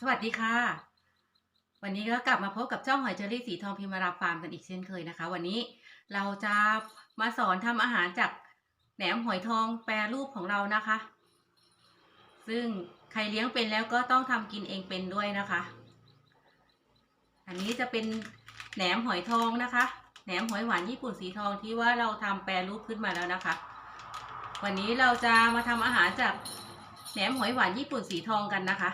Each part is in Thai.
สวัสดีค่ะ วันนี้ก็กลับมาพบกับช่องหอยเชอรี่สีทองพิมาราฟาร์มกันอีกเช่นเคยนะคะ วันนี้เราจะมาสอนทำอาหารจากแหนมหอยทองแปรรูปของเรานะคะ ซึ่งใครเลี้ยงเป็นแล้วก็ต้องทำกินเองเป็นด้วยนะคะ อันนี้จะเป็นแหนมหอยทองนะคะ แหนมหอยหวานญี่ปุ่นสีทองที่ว่าเราทำแปรรูปขึ้นมาแล้วนะคะ วันนี้เราจะมาทำอาหารจากแหนมหอยหวานญี่ปุ่นสีทองกันนะคะ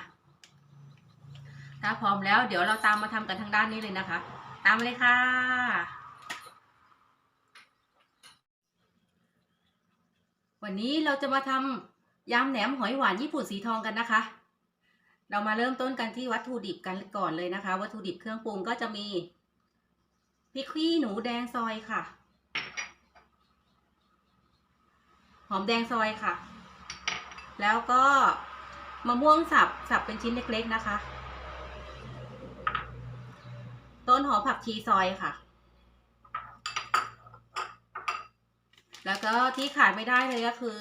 ถ้าพร้อมแล้วเดี๋ยวเราตามมาทำกันทางด้านนี้เลยนะคะ ตามเลยค่ะ วันนี้เราจะมาทำยำแหนมหอยหวานญี่ปุ่นสีทองกันนะคะ เรามาเริ่มต้นกันที่วัตถุดิบกันก่อนเลยนะคะ วัตถุดิบเครื่องปรุงก็จะมีพริกขี้หนูแดงซอยค่ะ หอมแดงซอยค่ะ แล้วก็มะม่วงสับสับเป็นชิ้นเล็กๆนะคะ ต้นหอมผักชีซอยค่ะ แล้วก็ที่ขาดไม่ได้เลยก็คือ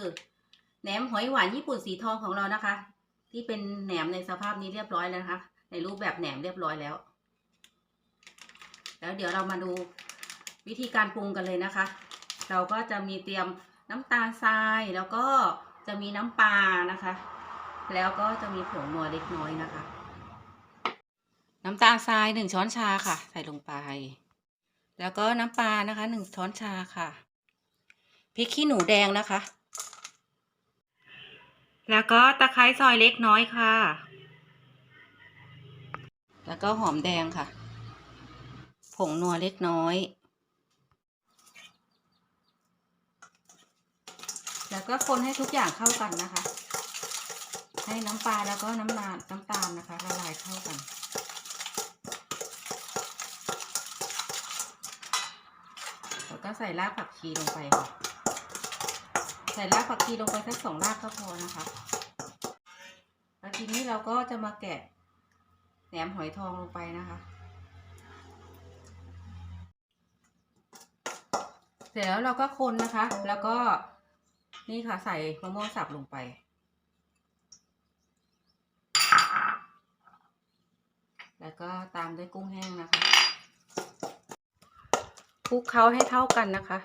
แหนมหอยหวานญี่ปุ่นสีทองของเรานะคะ ที่เป็นแหนมในสภาพนี้เรียบร้อยแล้วนะคะ ในรูปแบบแหนมเรียบร้อยแล้ว แล้วเดี๋ยวเรามาดูวิธีการปรุงกันเลยนะคะ เราก็จะมีเตรียมน้ำตาลทรายแล้วก็จะมีน้ำปลานะคะ แล้วก็จะมีผงนัวเล็กน้อยนะคะ น้ำตาลทรายหนึ่งช้อนชาค่ะ ใส่ลงไป แล้วก็น้ำปลานะคะหนึ่งช้อนชาค่ะพริกขี้หนูแดงนะคะ แล้วก็ตะไคร้ซอยเล็กน้อยค่ะ แล้วก็หอมแดงค่ะ ผงนัวเล็กน้อย แล้วก็คนให้ทุกอย่างเข้ากันนะคะ ให้น้ำปลาแล้วก็น้ำตาลน้ำตาลนะคะละลายเข้ากัน แล้ว ก็ใส่รากผักชีลงไปค่ะ ใส่รากผักชีลงไปสักสองรากก็พอนะคะแล้วทีนี้เราก็จะมาแกะแหนมหอยทองลงไปนะคะ เสร็จแล้วเราก็คนนะคะ แล้วก็นี่ค่ะใส่มะม่วงสับลงไปแล้วก็ตามด้วยกุ้งแห้งนะคะ คลุกเคล้าให้เท่ากันนะคะ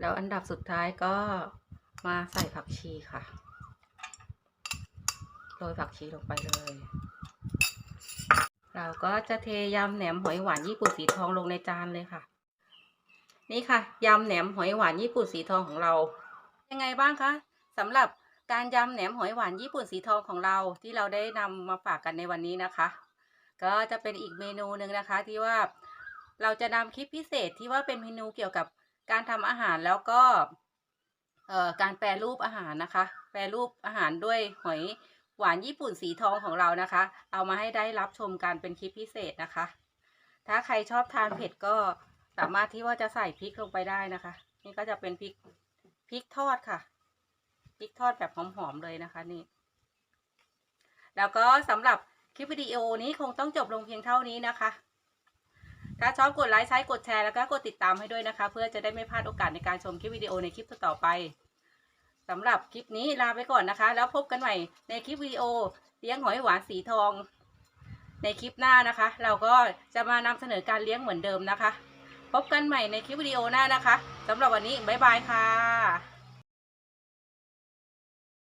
แล้วอันดับสุดท้ายก็มาใส่ผักชีค่ะ โรยผักชีลงไปเลย เราก็จะเทยำแหนมหอยหวานญี่ปุ่นสีทองลงในจานเลยค่ะ นี่ค่ะยำแหนมหอยหวานญี่ปุ่นสีทองของเรา ยังไงบ้างคะสำหรับการยำแหนมหอยหวานญี่ปุ่นสีทองของเราที่เราได้นำมาฝากกันในวันนี้นะคะ ก็จะเป็นอีกเมนูหนึ่งนะคะที่ว่า เราจะนำคลิปพิเศษที่ว่าเป็นเมนูเกี่ยวกับการทำอาหารแล้วก็การแปรรูปอาหารนะคะ แปรรูปอาหารด้วยหอยหวานญี่ปุ่นสีทองของเรานะคะ เอามาให้ได้รับชมกันเป็นคลิปพิเศษนะคะ ถ้าใครชอบทานเผ็ดก็สามารถที่ว่าจะใส่พริกลงไปได้นะคะ นี่ก็จะเป็นพริกพริกทอดค่ะพริกทอดแบบหอมๆเลยนะคะนี่ แล้วก็สำหรับคลิปวิดีโอนี้คงต้องจบลงเพียงเท่านี้นะคะ ถ้าชอบกดไลค์ใช้กดแชร์แล้วก็กดติดตามให้ด้วยนะคะ เพื่อจะได้ไม่พลาดโอกาสในการชมคลิปวิดีโอในคลิปต่อไปสำหรับคลิปนี้ลาไปก่อนนะคะ แล้วพบกันใหม่ในคลิปวิดีโอเลี้ยงหอยหวานสีทอง ในคลิปหน้านะคะ เราก็จะมานำเสนอการเลี้ยงเหมือนเดิมนะคะ พบกันใหม่ในคลิปวิดีโอหน้านะคะสำหรับวันนี้บ๊ายบายค่ะ